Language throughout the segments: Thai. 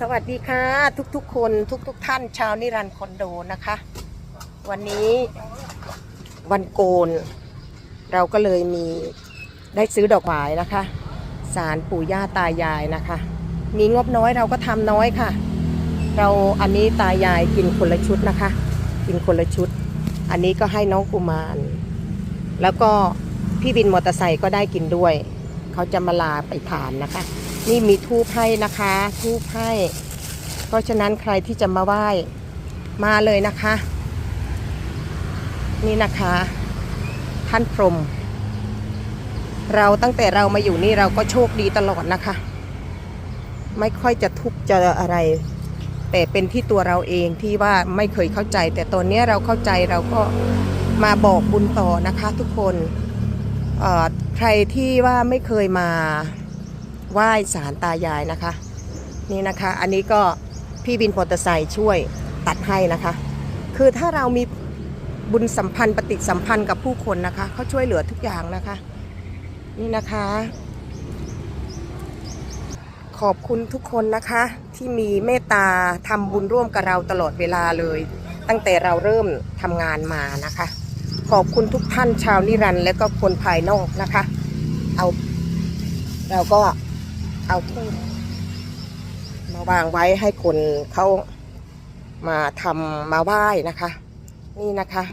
สวัสดีค่ะ ทุกๆคนทุกๆท่านชาวนิรันดร์คอนโดนะคะ วันนี้วันโกน เราก็เลยมีได้ซื้อดอกไม้นะคะ สารปู่ย่าตายายนะคะ มีงบน้อยเราก็ทำน้อยค่ะ เราอันนี้ตายายกินคนละชุดนะคะ กินคนละชุด อันนี้ก็ให้น้องกุมาร แล้วก็พี่วินมอเตอร์ไซค์ก็ได้กินด้วย เขาจะมาลาไปผ่านนะคะ นี่มีทูบให้นะคะทูบให้ เพราะฉะนั้นใครที่จะมาไหว้มาเลยนะคะ นี่นะคะ ท่านพรหมเราตั้งแต่เรามาอยู่นี่เราก็โชคดีตลอดนะคะ ไม่ค่อยจะทุกข์จะอะไร แต่เป็นที่ตัวเราเองที่ว่าไม่เคยเข้าใจ แต่ตอนนี้เราเข้าใจเราก็มาบอกบุญต่อนะคะทุกคน ใครที่ว่าไม่เคยมาไหว้สารตายายนะคะ นี่นะคะ อันนี้ก็พี่วินมอเตอร์ไซค์ช่วยตัดให้นะคะ คือถ้าเรามีบุญสัมพันธ์ปฏิสัมพันธ์กับผู้คนนะคะเขาช่วยเหลือทุกอย่างนะคะ นี่นะคะ ขอบคุณทุกคนนะคะ ที่มีเมตตาทำบุญร่วมกับเราตลอดเวลาเลย ตั้งแต่เราเริ่มทำงานมานะคะ ขอบคุณทุกท่านชาวนิรันดร์และก็คนภายนอกนะคะ เอาเราก็เอาทูบมาวางไว้ให้คนเขามาทำมาไหว้นะคะ นี่นะคะ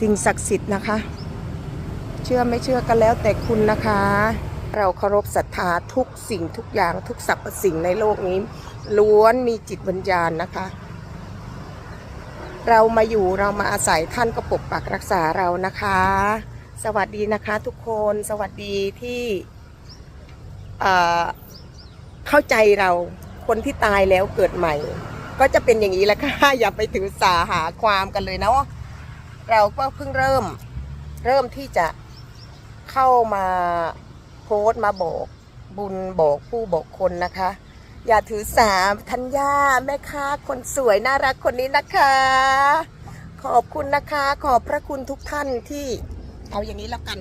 สิ่งศักดิ์สิทธิ์นะคะ เชื่อไม่เชื่อกันแล้วแต่คุณนะคะ เราเคารพศรัทธาทุกสิ่งทุกอย่างทุกสรรพสิ่งในโลกนี้ ล้วนมีจิตวิญญาณนะคะ เรามาอยู่เรามาอาศัยท่านก็ปกปักรักษาเรานะคะ สวัสดีนะคะทุกคนสวัสดีที่เข้าใจเราคนที่ตายแล้วเกิดใหม่ ก็จะเป็นอย่างนี้แหละค่ะอย่าไปถือสาหาความกันเลยเนาะเราก็เพิ่งเริ่มเริ่มที่จะเข้ามาโพสต์มาบอกบุญบอกผู้บอกคนนะคะ อย่าถือสาธัญญาแม่ค้าคนสวยน่ารักคนนี้นะคะ ขอบคุณนะคะ ขอบพระคุณทุกท่านที่ เอาอย่างนี้แล้วกัน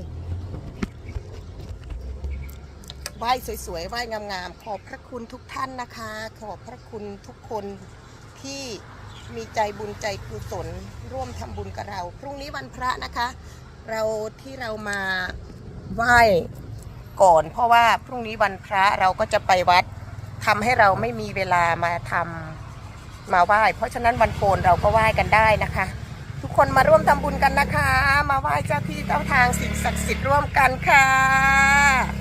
ไหว้สวยๆไหว้งามๆขอบพระคุณทุกท่านนะคะ ขอบพระคุณทุกคนที่มีใจบุญใจกุศลร่วมทำบุญกับเรา พรุ่งนี้วันพระนะคะ เราที่เรามาไหว้ก่อน เพราะว่าพรุ่งนี้วันพระเราก็จะไปวัด ทำให้เราไม่มีเวลามาทำมาไหว้ เพราะฉะนั้นวันโกนเราก็ไหว้กันได้นะคะ ทุกคนมาร่วมทำบุญกันนะคะ มาไหว้เจ้าที่เจ้าทางสิ่งศักดิ์สิทธิ์ร่วมกันค่ะ